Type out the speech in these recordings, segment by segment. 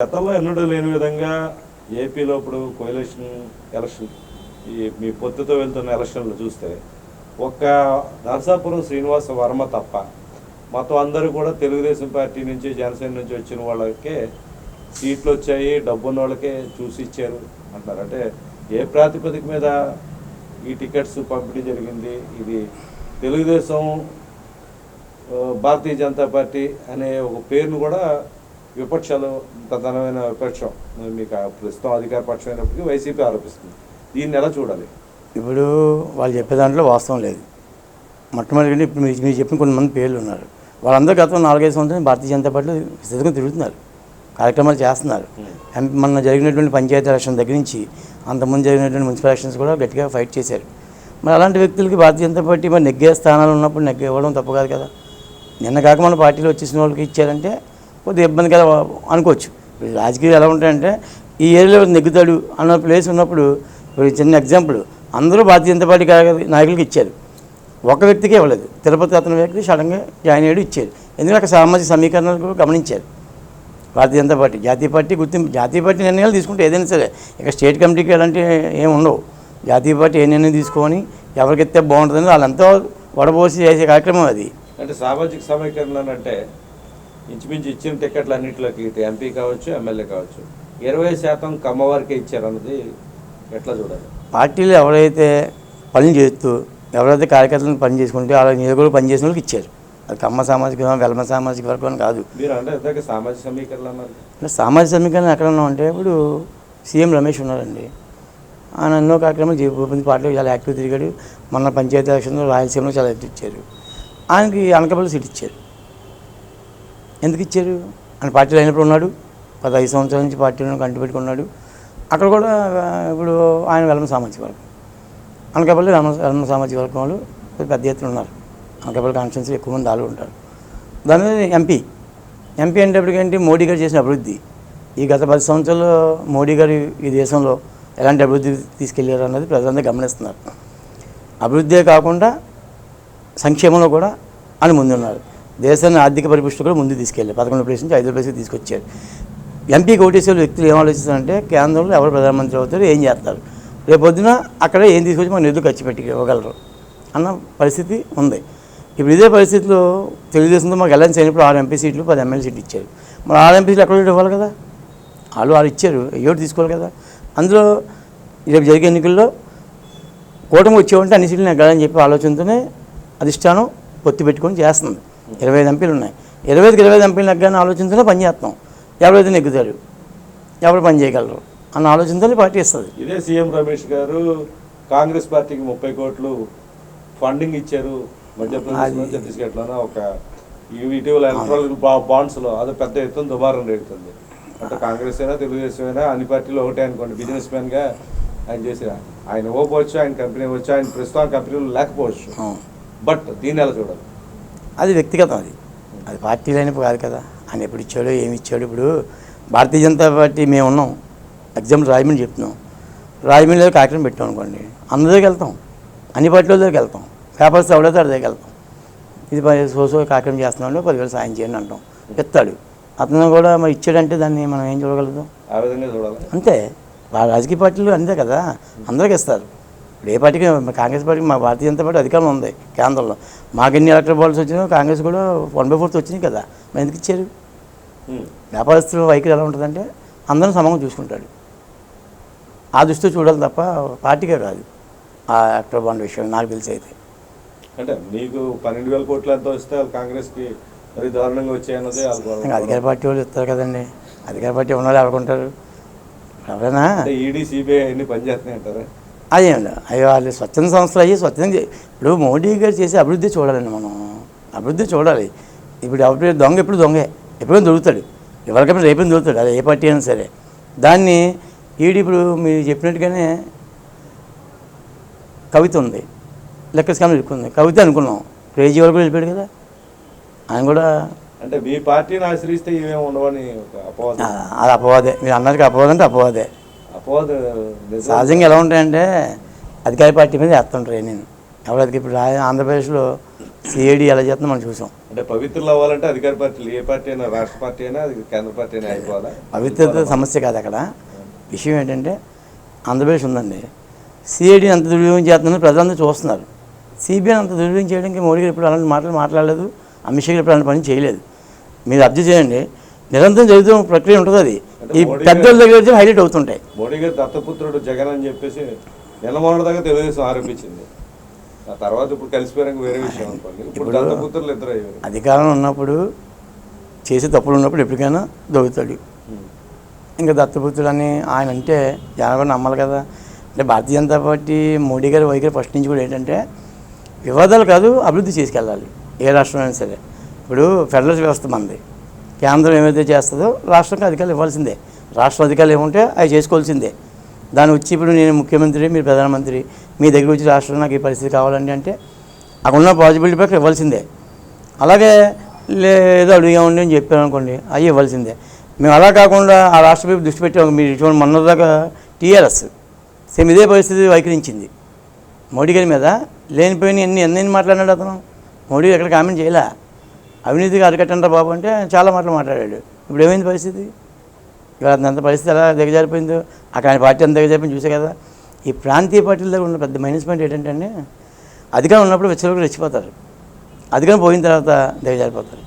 గతంలో ఎన్నడూ లేని విధంగా ఏపీలో ఇప్పుడు కోయలేషన్ ఎలక్షన్ ఈ మీ పొత్తుతో వెళ్తున్న ఎలక్షన్లు చూస్తే ఒక్క నరసాపురం శ్రీనివాస వర్మ తప్ప మొత్తం అందరూ కూడా తెలుగుదేశం పార్టీ నుంచి జనసేన నుంచి వచ్చిన వాళ్ళకే సీట్లు వచ్చాయి డబ్బున్న వాళ్ళకే చూసి ఇచ్చారు అంటారు. అంటే ఏ ప్రాతిపదిక మీద ఈ టికెట్స్ పంపిణీ జరిగింది? ఇది తెలుగుదేశం భారతీయ జనతా పార్టీ అనే ఒక పేరును కూడా విపక్షాలు ప్రధానమైన విపక్షం. మీకు ప్రస్తుతం అధికార పక్షం అయినప్పటికీ వైసీపీ ఆరోపిస్తుంది. దీన్ని ఎలా చూడాలి? ఇప్పుడు వాళ్ళు చెప్పే దాంట్లో వాస్తవం లేదు. మొట్టమొదటి ఇప్పుడు మీరు మీరు చెప్పిన కొంతమంది పేర్లు ఉన్నారు. వాళ్ళందరూ గత నాలుగైదు సంవత్సరాలు భారతీయ జనతా పార్టీలో విస్తృతంగా తిరుగుతున్నారు. కార్యక్రమాలు చేస్తున్నారు. ఎం- మొన్న జరిగినటువంటి పంచాయతీ ఎలక్షన్ దగ్గర నుంచి అంతకుముందు జరిగినటువంటి మున్సిపల్ ఎలక్షన్స్ కూడా గట్టిగా ఫైట్ చేశారు. మరి అలాంటి వ్యక్తులకి భారతీయ జనతా పార్టీ మరి నెగ్గే స్థానాలు ఉన్నప్పుడు నెగ్గే ఇవ్వడం తప్పు కాదు కదా. నిన్న కాక మన పార్టీలో వచ్చేసిన వాళ్ళకి ఇచ్చారంటే కొద్దిగా ఇబ్బంది కదా అనుకోవచ్చు. ఇప్పుడు రాజకీయాలు ఎలా ఉంటాయంటే ఈ ఏరియాలో నెగ్గుతాడు అన్న ప్లేస్ ఉన్నప్పుడు ఇప్పుడు చిన్న ఎగ్జాంపుల్ అందరూ భారతీయ జనతా పార్టీ నాయకులకు ఇచ్చారు. ఒక వ్యక్తికే ఇవ్వలేదు. తిరుపతి అతని వ్యక్తి సడన్గా జాయిన్ అయ్యాడు ఇచ్చారు. ఎందుకంటే అక్కడ సామాజిక సమీకరణాలు గమనించారు. భారతీయ జనతా పార్టీ జాతీయ పార్టీ గుర్తింపు జాతీయ పార్టీ నిర్ణయాలు తీసుకుంటే ఏదైనా సరే ఇక స్టేట్ కమిటీకి అలాంటివి ఏమి ఉండవు. జాతీయ పార్టీ ఏ నిర్ణయం తీసుకొని ఎవరికి ఎత్తే బాగుంటుందని వాళ్ళంతా వడబోసి చేసే కార్యక్రమం అది. అంటే సామాజిక సమీకరణ అంటే ఇంచుమించు ఇచ్చిన టికెట్లు అన్నింటిలోకి ఇటు ఎంపీ కావచ్చు ఎమ్మెల్యే కావచ్చు ఇరవై శాతం కమ్మవారికే ఇచ్చారన్నది ఎట్లా చూడాలి? పార్టీలు ఎవరైతే పనులు చేస్తూ ఎవరైతే కార్యకర్తలను పని చేసుకుంటే వాళ్ళ నియోజకవర్గంలో పనిచేసిన వాళ్ళకి ఇచ్చారు. అది కమ్మ సామాజిక వర్గం, వెల్మ సామాజిక వర్గం అని కాదు. మీరు అంటే సామాజిక సమీకరణ అంటే సామాజిక సమీకరణ ఎక్కడ ఉన్నామంటే ఇప్పుడు సీఎం రమేష్ ఉన్నారండి ఆయన ఎన్నో కార్యక్రమాలు చేపట్టింది పార్టీలో చాలా యాక్టివ్ తిరిగాడు. మొన్న పంచాయతీ ఎలక్షన్లో రాయలసీమలో చాలా ఇచ్చారు ఆయనకి అనకాపల్లి సీట్ ఇచ్చారు. ఎందుకు ఇచ్చారు? ఆయన పార్టీలో అయినప్పుడు ఉన్నాడు. పదహైదు సంవత్సరాల నుంచి పార్టీలో కంటిపెట్టుకున్నాడు అక్కడ కూడా ఇప్పుడు ఆయన వెలమ సామాజిక వర్గం. అనకాపల్లి వెలమ వెలమ సామాజిక వర్గం వాళ్ళు పెద్ద ఎత్తున ఉన్నారు. అనకాపల్లి కాన్స్టిట్యున్సీ ఎక్కువ మంది వాళ్ళు ఉంటారు. దాని మీద ఎంపీ. ఎంపీ అనేటప్పటికేంటి మోడీ గారు చేసిన అభివృద్ధి. ఈ గత పది సంవత్సరాల్లో మోడీ గారు ఈ దేశంలో ఎలాంటి అభివృద్ధి తీసుకెళ్ళారు అన్నది ప్రజలందరూ గమనిస్తున్నారు. అభివృద్ధే కాకుండా సంక్షేమంలో కూడా అని ముందున్నారు. దేశాన్ని ఆర్థిక పరిపుష్టి కూడా ముందు తీసుకెళ్ళారు. పదకొండు ప్లేస్ నుంచి ఐదో ప్లేస్కి తీసుకొచ్చారు. ఎంపీకి ఓటేసే వ్యక్తులు ఏం ఆలోచిస్తారంటే కేంద్రంలో ఎవరు ప్రధానమంత్రి అవుతారు ఏం చేస్తారు? రేపొద్దున అక్కడ ఏం తీసుకొచ్చి మన నిధులు ఖర్చు పెట్టి ఇవ్వగలరు అన్న పరిస్థితి ఉంది. ఇప్పుడు ఇదే పరిస్థితిలో తెలుగుదేశంతో మాకు అలయన్స్ అయినప్పుడు ఆరు ఎంపీ సీట్లు పది ఎమ్మెల్యే సీట్లు ఇచ్చారు. మరి ఆరు ఎంపీ సీట్లు ఎక్కడ ఇవ్వాలి కదా? వాళ్ళు వాళ్ళు ఇచ్చారు. ఏడు తీసుకోవాలి కదా? అందులో రేపు జరిగే ఎన్నికల్లో కూటమి వచ్చేవంటే అన్ని సీట్లు నెగ్గాలని చెప్పి ఆలోచనతోనే అధిష్టానం పొత్తి పెట్టుకొని చేస్తుంది. ఇరవై ఐదు ఎంపీలు ఉన్నాయి. ఇరవై ఐదుకి ఇరవై ఐదు ఎంపీలు నెగ్గాలని ఆలోచనతోనే పని చేస్తాం ఎవరైతే నెగ్గుతారు. ఎవరు పని చేయగలరు అన్న ఆలోచనతోనే పార్టీ ఇస్తుంది. ఇదే సీఎం రమేష్ గారు కాంగ్రెస్ పార్టీకి ముప్పై కోట్లు ఫండింగ్ ఇచ్చారు. మధ్యప్రదేశ్ ఛత్తీస్గఢ్లోనే ఒక ఇటీవల ఎలక్ట్రల్ బాండ్స్లో అది పెద్ద ఎత్తున దుమారం రేగుతుంది. అంటే కాంగ్రెస్ అయినా తెలుగుదేశం అయినా అన్ని పార్టీలు ఒకటే అనుకోండి. బిజినెస్ మ్యాన్గా ఆయన చేసిన ఆయన ఇవ్వకపోవచ్చు ఆయన కంపెనీ ఇవ్వచ్చు ఆయన ప్రస్తుతం కంపెనీలు లేకపోవచ్చు. బట్ దీన్ని ఎలా చూడాలి? అది వ్యక్తిగతం అది. అది పార్టీలు అయినప్పుడు కాదు కదా. ఆయన ఎప్పుడు ఇచ్చాడు ఏమి ఇచ్చాడు ఇప్పుడు భారతీయ జనతా పార్టీ మేము ఉన్నాం. ఎగ్జాంపుల్ రాజమండ్రి చెప్తున్నాం. రాజమండ్రిలో కార్యక్రమం పెట్టాం అనుకోండి. అందరి దగ్గరికి వెళ్తాం. అన్ని పార్టీల దగ్గరికి వెళ్తాం. పేపర్స్ ఎవడైతే వాడి దగ్గరికి వెళ్తాం. ఇది పది సోసో కార్యక్రమం చేస్తున్నాడు పదివేలు సాయం చేయండి అంటాం. ఇస్తాడు అతను కూడా మరి ఇచ్చాడంటే దాన్ని మనం ఏం చూడగలుగుతాం? అంతే. రాజకీయ పార్టీలు అంతే కదా. అందరికి ఇస్తారు. ఇప్పుడు ఏ పార్టీకి కాంగ్రెస్ పార్టీకి మా భారతీయ జనతా పార్టీ అధికారంలో ఉంది కేంద్రంలో. మాకు ఎన్ని ఎలక్ట్రల్ బాల్స్ వచ్చినా కాంగ్రెస్ కూడా వన్ బై ఫోర్త్ వచ్చినాయి కదా మరి ఎందుకు ఇచ్చారు. వ్యాపారస్తుల వైఖరి ఎలా ఉంటుందంటే అందరం సమంగా చూసుకుంటాడు ఆ దృష్టితో చూడాలి తప్ప పార్టీకే కాదు ఆ ఎలక్ట్రల్ బాండ్ విషయం నాకు తెలిసి అయితే. అంటే మీకు పన్నెండు వేల కోట్లు ఎంతో ఇస్తే వాళ్ళు కాంగ్రెస్కి మరి దారుణంగా వచ్చాయన్నది అధికార పార్టీ వాళ్ళు ఇస్తారు కదండి అధికార పార్టీ ఉన్న వాళ్ళు ఎవరుకుంటారు ఎవరైనా ఈడీ సిబిఐ అన్ని పనిచేస్తున్నాయి అంటారా అదేండి అయ్యో వాళ్ళు స్వచ్ఛంద సంస్థలు అయ్యి స్వచ్ఛంద ఇప్పుడు మోడీ గారు చేసే అభివృద్ధి చూడాలండి మనం. అభివృద్ధి చూడాలి. ఇప్పుడు ఎవరి దొంగ ఎప్పుడు దొంగే? ఎప్పుడైనా దొరుకుతాడు. ఎవరికైనా రేపైనా దొరుకుతాడు? అది ఏ పార్టీ అయినా సరే. దాన్ని ఈడు ఇప్పుడు మీరు చెప్పినట్టుగానే కవిత ఉంది. లెక్క స్కామ్ ఇరుక్కుంది కవిత అనుకున్నాం. క్రేజీ వరకు వెళ్ళిపోయాడు కదా. ఆయన కూడా అంటే మీ పార్టీని ఆశ్రయిస్తే ఇవేమి ఉండవని అది అపవాదే. మీరు అన్నట్టుగా అపవాదం అంటే అపవాదే. నిజం. సహజంగా ఎలా ఉంటాయంటే అధికార పార్టీ మీద వేస్తుంటారు నేను ఎవరైతే ఇప్పుడు ఆంధ్రప్రదేశ్లో సిఐడి ఎలా చేస్తుందో మనం చూసాం. అంటే పవిత్రులు అవ్వాలంటే అధికార పార్టీలు ఏ పార్టీ అయినా రాష్ట్ర పార్టీ అయినా అది కేంద్ర పార్టీ అయినా అయిపోవాలా? పవిత్రత సమస్య కాదు అక్కడ. విషయం ఏంటంటే ఆంధ్రప్రదేశ్ ఉందండి. సిఐడి అంత దుర్వినియోగం చేస్తుందని ప్రజలందరూ చూస్తున్నారు. సిబిఐ అంత దుర్వినియోగం చేయడానికి మోడీ గారు ఇప్పుడు అలాంటి మాటలు మాట్లాడలేదు. అమిత్ షా గారు ఇప్పుడు అలాంటి పని చేయలేదు. మీరు అబ్జర్వ్ చేయండి నిరంతరం జరుగుతున్న ప్రక్రియ ఉంటుంది అది. ఈ పెద్దల దగ్గర వచ్చి హైలైట్ అవుతుంటాయి. మోడీ గారి దత్తపుత్రుడు జగన్ అని చెప్పేసి నెలమొన్న దాకా తెలుగుదేశం ఆరోపించింది. ఆ తర్వాత ఇప్పుడు కలిసిపోయాక వేరే విషయం అనుకోండి. ఇప్పుడు దత్తపుత్రులు ఇద్దరు అయ్యారు అధికారం ఉన్నప్పుడు చేసే తప్పులు ఉన్నప్పుడు ఎప్పటికైనా దొరుకుతాడు. ఇంకా దత్తపుత్రుడు అని ఆయన అంటే జనం కూడా నమ్మాలి కదా. అంటే భారతీయ జనతా పార్టీ మోడీ గారి వైఖరి ఫస్ట్ నుంచి కూడా ఏంటంటే వివాదాలు కాదు అభివృద్ధి చేసుకెళ్ళాలి. ఏ రాష్ట్రం అయినా సరే. ఇప్పుడు ఫెడరల్ వ్యవస్థ మనది కేంద్రం ఏమైతే చేస్తుందో రాష్ట్రానికి అధికారులు ఇవ్వాల్సిందే. రాష్ట్ర అధికారులు ఏముంటే అవి చేసుకోవాల్సిందే. దాని వచ్చి ఇప్పుడు నేను ముఖ్యమంత్రి మీరు ప్రధానమంత్రి మీ దగ్గర వచ్చి రాష్ట్రం నాకు ఈ పరిస్థితి కావాలండి అంటే అక్కడ ఉన్న పాజిబిలిటీ ప్రకారం ఇవ్వాల్సిందే. అలాగే లేదో అడిగామండి అని చెప్పాను అనుకోండి అవి ఇవ్వాల్సిందే. మేము అలా కాకుండా ఆ రాష్ట్ర వైపు దృష్టి పెట్టాము మీరు చూడండి మొన్నదాకా టీఆర్ఎస్ సేమ్ ఇదే పరిస్థితి వైఖరించింది. మోడీ గారి మీద లేనిపోయిన ఎన్ని ఎన్ని మాట్లాడినాడు అతను? మోడీ ఎక్కడ కామెంట్ చేయలే? అవినీతిగా అరికట్టండి బాబు అంటే చాలా మాటలు మాట్లాడాడు. ఇప్పుడు ఏమైంది పరిస్థితి? ఇవాళ అంత పరిస్థితి ఎలా దిగజారిపోయిందో? అక్కడ ఆయన పార్టీ అంత దిగజారిపోయింది చూసే కదా. ఈ ప్రాంతీయ పార్టీల దగ్గర ఉన్న పెద్ద మైనస్ పాయింట్ ఏంటంటే అండి అధికారం ఉన్నప్పుడు వెచ్చలకు రెచ్చిపోతారు. అధికారం పోయిన తర్వాత దిగజారిపోతారు.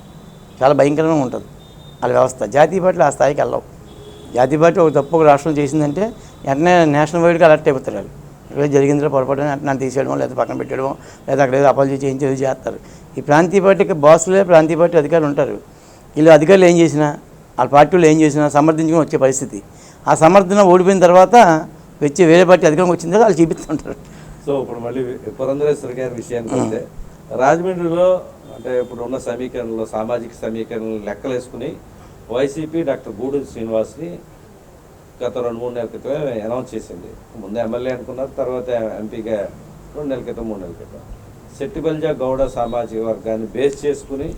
చాలా భయంకరంగా ఉంటుంది. వాళ్ళ వ్యవస్థ. జాతీయ పార్టీలు ఆ స్థాయికి వెళ్ళవు. జాతీయ పార్టీ ఒక తప్పు ఒక రాష్ట్రం చేసిందంటే వెంటనే నేషనల్ వైడ్గా అలర్ట్ అయిపోతారు వాళ్ళు. ఇక్కడ జరిగిందో పొరపాటు నన్ను తీసేయడం లేదా పక్కన పెట్టడం లేదా అక్కడ ఏదో అపాలజీ చేయించేది చేస్తారు. ఈ ప్రాంతీయ పార్టీకి బాసులే ప్రాంతీయ పార్టీ అధికారులు ఉంటారు. వీళ్ళు అధికారులు ఏం చేసినా వాళ్ళ పార్టీలు ఏం చేసినా సమర్థించుకొని వచ్చే పరిస్థితి. ఆ సమర్థన ఓడిపోయిన తర్వాత వచ్చి వేరే పార్టీ అధికారం వచ్చిందో వాళ్ళు చూపిస్తుంటారు. సో ఇప్పుడు మళ్ళీ పురంధరేశ్వర గారి విషయానికి వస్తే రాజమండ్రిలో అంటే ఇప్పుడు ఉన్న సమీకరణలో సామాజిక సమీకరణలు లెక్కలు వేసుకుని వైసీపీ డాక్టర్ గూడూరు శ్రీనివాస్ని గత రెండు మూడు నెలల క్రితమే అనౌన్స్ చేసింది. ముందు ఎమ్మెల్యే అనుకున్నారు తర్వాత ఎంపీగా రెండు నెలల క్రితం మూడు నెలల క్రితం. శెట్టిబల్జా గౌడ సామాజిక వర్గాన్ని బేస్ చేసుకుని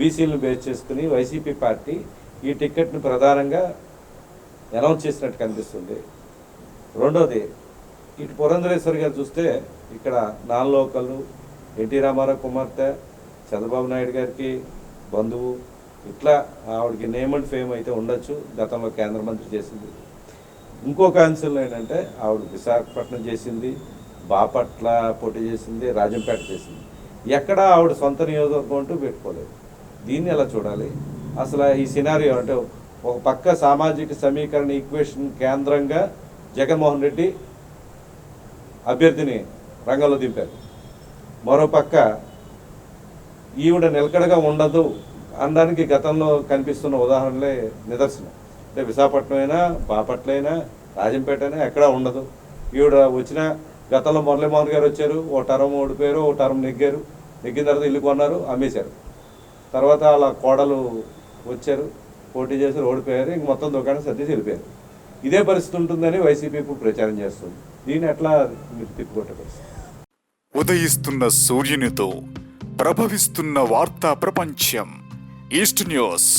బీసీలను బేస్ చేసుకుని వైసీపీ పార్టీ ఈ టికెట్ను ప్రధానంగా అనౌన్స్ చేసినట్టు కనిపిస్తుంది. రెండోది ఇటు పురంధరేశ్వరి గారు చూస్తే ఇక్కడ నాన్లోకలు ఎన్టీ రామారావు కుమార్తె చంద్రబాబు నాయుడు గారికి బంధువు ఇట్లా ఆవిడకి నేమ్ అండ్ ఫేమ్ అయితే ఉండొచ్చు గతంలో కేంద్ర మంత్రి చేసింది. ఇంకొక అంశంలో ఏంటంటే ఆవిడ విశాఖపట్నం చేసింది బాపట్ల పోటీ చేసింది రాజంపేట చేసింది. ఎక్కడ ఆవిడ సొంత నియోజకవర్గం అంటూ పెట్టుకోలేదు. దీన్ని ఎలా చూడాలి? అసలు ఈ సినారియో అంటే ఒక పక్క సామాజిక సమీకరణ ఈక్వేషన్ కేంద్రంగా జగన్మోహన్ రెడ్డి అభ్యర్థిని రంగంలో దింపారు. మరోపక్క ఈవిడ నిలకడగా ఉండదు అనడానికి గతంలో కనిపిస్తున్న ఉదాహరణలే నిదర్శనం. అంటే విశాఖపట్నం అయినా బాపట్ల అయినా రాజంపేట అయినా ఎక్కడా ఉండదు. ఈవిడ వచ్చిన గతంలో మురళీమోహన్ గారు వచ్చారు ఓ టర్మ్ ఓడిపోయారు ఓ టర్మ్ నెగ్గారు. నెగ్గిన తర్వాత ఇల్లు కొన్నారు అమ్మేశారు. తర్వాత అలా కోడలు వచ్చారు పోటీ చేసి ఓడిపోయారు ఇంక మొత్తం దుకాణం సర్దేసి వెళ్ళిపోయారు ఇదే పరిస్థితి ఉంటుందని వైసీపీ ఇప్పుడు ప్రచారం చేస్తుంది. దీన్ని ఎట్లా మీరు తిప్పుకొట్టే ఉదయిస్తున్న సూర్యునితో ప్రభవిస్తున్న వార్తా ప్రపంచం ఈస్ట్ న్యూస్.